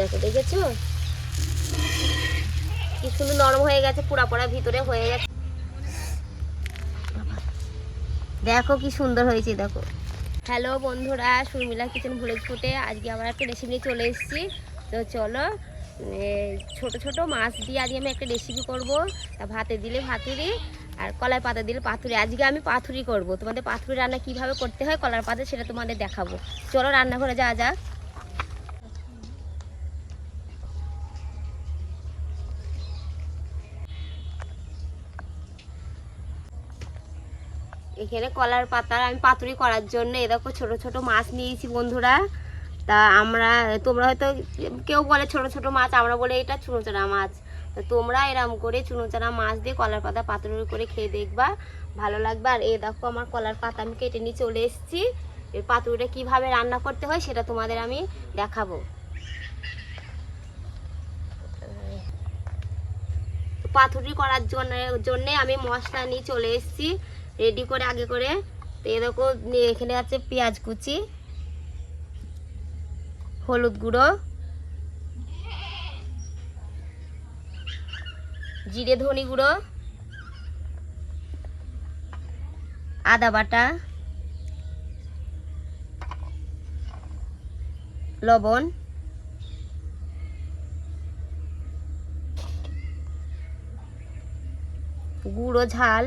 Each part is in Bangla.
দেখো, দেখেছ? কি সুন্দর নরম হয়ে গেছে, পুরা পোড়া ভিতরে হয়ে গেছে। দেখো কি সুন্দর হয়েছে, দেখো। হ্যালো বন্ধুরা সুরমিলা কিচেন ভুলেজ ফুটে আজকে আবার একটা রেসিপি নিয়ে চলে এসেছি। তো চলো ছোট ছোট মাছ দিয়ে আজকে আমি একটা রেসিপি করব। তা ভাতে দিলে ভাতুরি আর কলার পাতা দিলে পাথুরি আজকে আমি পাথুরি করব। তোমাদের পাথুরি রান্না কীভাবে করতে হয়, কলার পাতা সেটা তোমাদের দেখাবো। চলো রান্নাঘরে যাওয়া যাক। এখানে কলার পাতা আমি পাতুরি করার জন্য, এ দেখো ছোট ছোট মাছ নিয়েছি বন্ধুরা। তা আমরা, তোমরা হয়তো কেউ বলে ছোট ছোট মাছ, আমরা বলে এটা চুনোচানা মাছ। তোমরা এরম করে চুনোচানা মাছ দিয়ে কলার পাতা পাতুরি করে খেয়ে দেখবা, ভালো লাগবে। আর এই দেখো আমার কলার পাতা আমি কেটে নিয়ে চলে এসেছি। এর পাতুরিটা কীভাবে রান্না করতে হয় সেটা তোমাদের আমি দেখাবো। তো পাতুরি করার জন্য, জন্যে আমি মশলা নিয়ে চলে এসেছি। রেডি করে আগে করে, তো এ দেখো, নিয়ে এখানে আছে পেঁয়াজ কুচি, হলুদ গুঁড়ো, জিরে ধনি গুঁড়ো, আদা বাটা, লবণ, গুঁড়ো ঝাল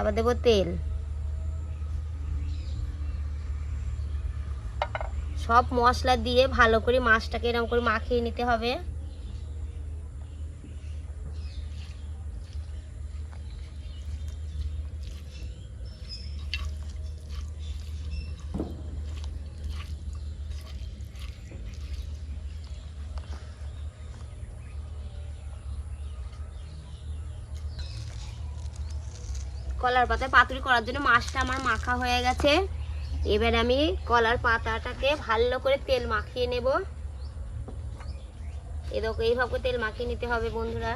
তারপর দেবো তেল। সব মশলা দিয়ে ভালো করে মাছটাকে এরকম করে মাখিয়ে নিতে হবে। কলার পাতায় পাতুরি করার জন্য মাছটা আমার মাখা হয়ে গেছে। এবার আমি কলার পাতাটাকে ভালো করে তেল মাখিয়ে নেব। এরকম এইভাবে তেল মাখিয়ে নিতে হবে বন্ধুরা।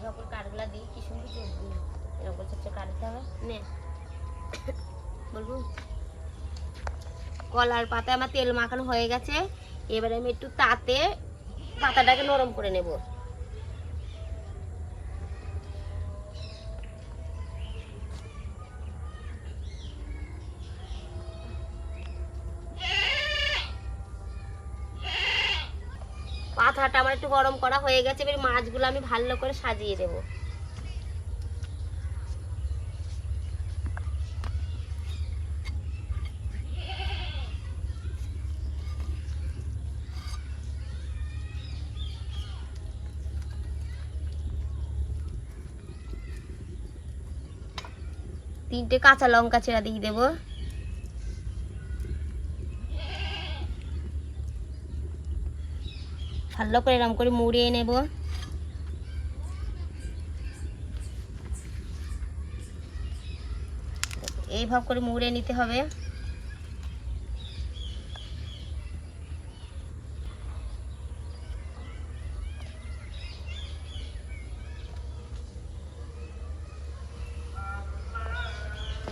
এইভাবে কারগুলা দিই, কি সুন্দর এরকম ছোট ছোট কাটতে হবে। নে। বলব? কলার পাতায় আমার তেল মাখানো হয়ে গেছে। এবারে আমি একটু তাতে পাতাটাকে নরম করে নেব। পাতাটা আমার একটু গরম করা হয়ে গেছে, এবার মাছগুলো আমি ভালো করে সাজিয়ে দেবো। তিনটে কাঁচা লঙ্কা চেরা দিয়ে দেবো। ভালো করে এরম করে মুড়িয়ে নেব। এইভাবে করে মুড়িয়ে নিতে হবে।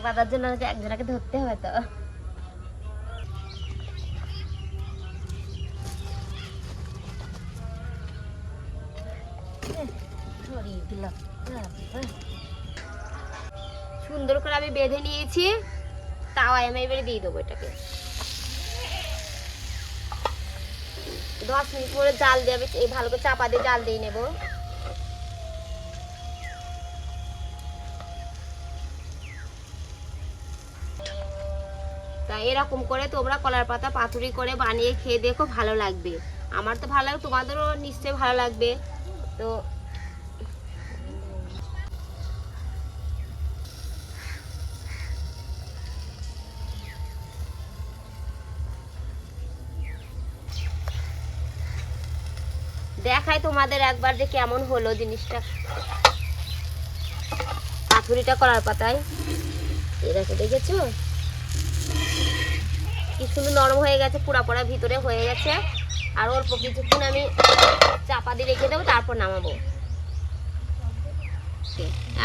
বাঁধার জন্য একজনাকে ধরতে হবে তো। সুন্দর করে আমি বেঁধে নিয়েছি তাওয়ায় আমি এবারে দিয়ে দেবো এটাকে। দশ মিনিট পরে জাল দিয়ে আমি এই ভালো করে চাপা দিয়ে জাল দিয়ে নেব। তা এরকম করে তোমরা কলার পাতা পাতুরি করে বানিয়ে খেয়ে দেখো, ভালো লাগবে। আমার তো ভালো লাগবে তোমাদেরও নিশ্চয়ই ভালো লাগবে। তো দেখাই তোমাদের একবার যে কেমন হলো জিনিসটা। পাথুরিটা করার পাতায়। দেখো, দেখেছ? কি সুন্দর নরম হয়ে গেছে, পুরা পোড়া ভিতরে হয়ে গেছে। আর অল্প কিছুক্ষণ আমি চাপা দিয়ে রেখে দেবো, তারপর নামাবো।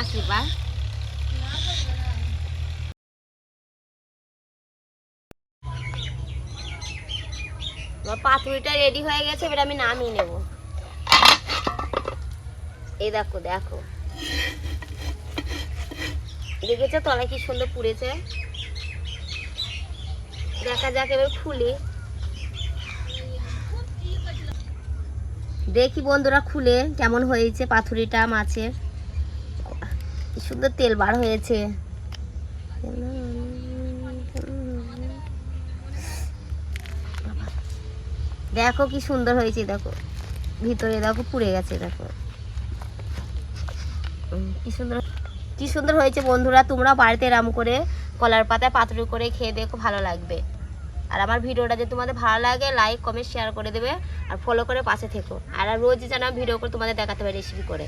আসি বা। আমার পাতুরিটা রেডি হয়ে গেছে, এবার আমি নামিয়ে নেব। এই দেখো দেখো। দেখেছ তলায় কি সুন্দর পুড়েছে? দেখা যাক, এবার খুলি। দেখি বন্ধুরা খুলে কেমন হয়েছে পাথুরিটা, মাছের। সুন্দর তেল বার হয়েছে। দেখো কি সুন্দর হয়েছে, দেখো। ভিতরে দেখো পুড়ে গেছে, দেখো। কি সুন্দর কি সুন্দর হয়েছে বন্ধুরা তোমরা বাড়িতে এরাম করে কলার পাতায় পাতুরি করে খেয়ে দেখো, ভালো লাগবে। আর আমার ভিডিওটা যদি তোমাদের ভালো লাগে লাইক কমেন্ট শেয়ার করে দেবে আর ফলো করে পাশে থেকো। আর রোজ যেন ভিডিও করে তোমাদের দেখাতে পারি রেসিপি করে।